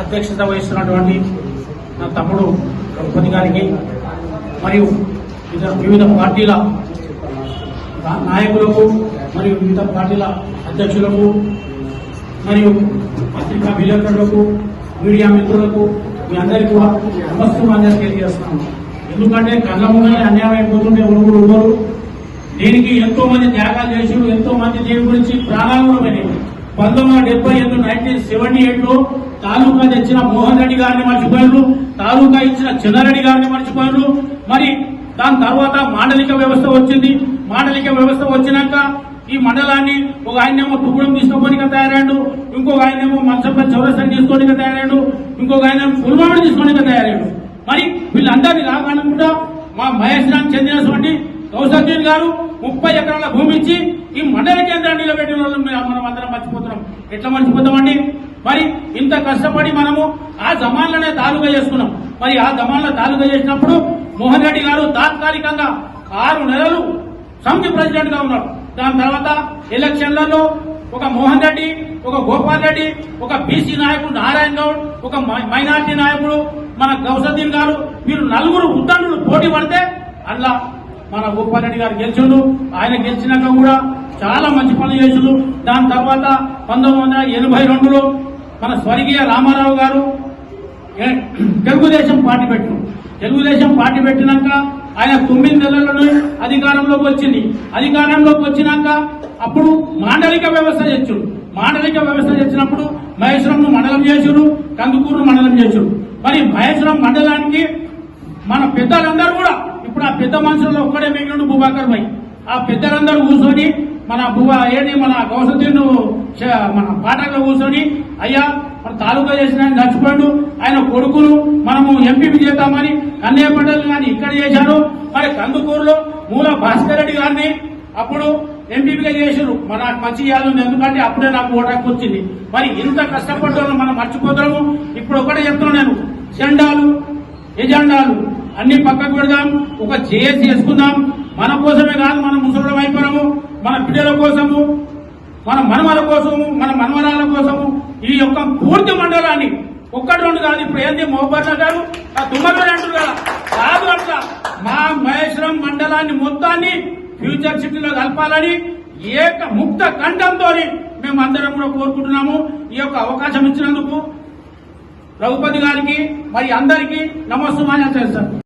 అధ్యక్షత వహిస్తున్నటువంటి నా తమ్ముడు రఘుపతి గారికి మరియు వివిధ వివిధ పార్టీల నాయకులకు మరియు వివిధ పార్టీల అధ్యక్షులకు మరియు పత్రికా విలేకరులకు మీడియా మిత్రులకు మీ అందరికీ కూడా నమస్కారం తెలియజేస్తున్నాను. ఎందుకంటే కళ్ళ ముందరే అన్యాయం అయిపోతుంటే ఎవరు ఉన్నారు దీనికి ఎంతో మంది త్యాగాలు చేసి ఎంతో మంది దీని గురించి ప్రాణాలు కూడా పంతొమ్మిది వందల డెబ్బై ఎనిమిది నైన్టీన్ సెవెంటీ ఎయిట్లో తాలూకా తెచ్చిన మోహన్ రెడ్డి గారిని మర్చిపోయారు తాలూకా ఇచ్చిన చిన్నారెడ్డి గారిని మర్చిపోయారు మరి దాని తర్వాత మాండలిక వ్యవస్థ వచ్చింది. మాండలిక వ్యవస్థ వచ్చినాక ఈ మండలాన్ని ఒక ఆయనేమో తుగుడం తీసుకోవడానికి తయారాడు ఇంకొక ఆయనేమో మంచంపై చౌరస్తాన్ని తీసుకోవడానికి తయారాడు ఇంకొక ఆయన పుల్వామని తీసుకోవడానికి తయారాడు మరి వీళ్ళందరినీ రాకుండా మా మహేష్ చెందినటువంటి కౌసద్దీన్ గారు ముప్పై ఎకరాల భూమి ఇచ్చి ఈ మండల కేంద్రాన్ని నిలబెట్టిన వాళ్ళు మనం అందరం మర్చిపోతున్నాం. ఎట్లా మర్చిపోతామండి? మరి ఇంత కష్టపడి మనము ఆ జమాన్లనే తాలుగా చేసుకున్నాం. మరి ఆ జమాన్ల తాలుగా చేసినప్పుడు మోహన్ రెడ్డి గారు తాత్కాలికంగా ఆరు నెలలు సమితి ప్రెసిడెంట్గా ఉన్నారు. దాని తర్వాత ఎలక్షన్లలో ఒక మోహన్ రెడ్డి ఒక గోపాల్ రెడ్డి ఒక బీసీ నాయకుడు నారాయణ గౌడ్ ఒక మైనార్టీ నాయకుడు మన గౌసద్దీన్ గారు వీరు నలుగురు ఉద్దండులు పోటీ పడితే అలా మన గోపాల్ గారు గెలిచిండు. ఆయన గెలిచినాక కూడా చాలా మంచి పనులు చేసిండు. దాని తర్వాత పంతొమ్మిది వందల ఎనభై రెండులో మన స్వర్గీయ రామారావు గారు తెలుగుదేశం పార్టీ పెట్టిన తెలుగుదేశం పార్టీ పెట్టినాక ఆయన తొమ్మిది నెలలను అధికారంలోకి వచ్చింది. అధికారంలోకి వచ్చినాక అప్పుడు మాండలిక వ్యవస్థ తెచ్చుడు మాండలిక వ్యవస్థ తెచ్చినప్పుడు మహేశ్వరంను మండలం చేసుడు కందుకూరును మండలం చేసుడు. మరి మహేశ్వరం మండలానికి మన పెద్దలందరూ కూడా పెద్ద మనుషుల్లో ఒక్కడే మిగిలిన భూభాకర్ భాయ్ ఆ పెద్దలందరూ కూర్చొని మన భూవ ఏంటి మన గౌసద్దీన్ మన పాటల్లో కూర్చొని అయ్యా మన తాలూకా చేసిన ఆయన చచ్చిపోయాడు ఆయన కొడుకులు మనము ఎంపీపీ చేద్దామని కన్నయ్య పండుగలు కానీ ఇక్కడ చేశారు. మరి కందుకూరులో మూల భాస్కర్ రెడ్డి గారిని అప్పుడు ఎంపీపీగా చేశారు. మన మంచి చేయాలని ఎందుకంటే అప్పుడే నాకు ఓటాకు వచ్చింది. మరి ఇంత కష్టపడ్డ మనం మర్చిపోతాము? ఇప్పుడు ఒకటే చెప్తున్నాను నేను. జెండాలు ఎజెండాలు అన్ని పక్కకు పెడదాం ఒక జేఏసీ చేసుకుందాం మన కోసమే కాదు మన ముసలి అయిపోవడము మన బిడ్డల కోసము మన మనమల కోసము మన మనవరాల కోసము. ఈ యొక్క పూర్తి మండలాన్ని ఒక్కటి రెండు కాదు ఇప్పుడు ఏంది మోహబర్ల గారు ఆ తుమ్మగారు అంటారు కదా. కాదు అట్లా మా మహేశ్వరం మండలాన్ని మొత్తాన్ని ఫ్యూచర్ సిటీలో కలపాలని ఏక ముక్త కంఠంతో మేము అందరం కూడా కోరుకుంటున్నాము. ఈ యొక్క అవకాశం ఇచ్చినందుకు రఘుపతి గారికి మరి అందరికీ నమస్సుమాన్యం చేస్తారు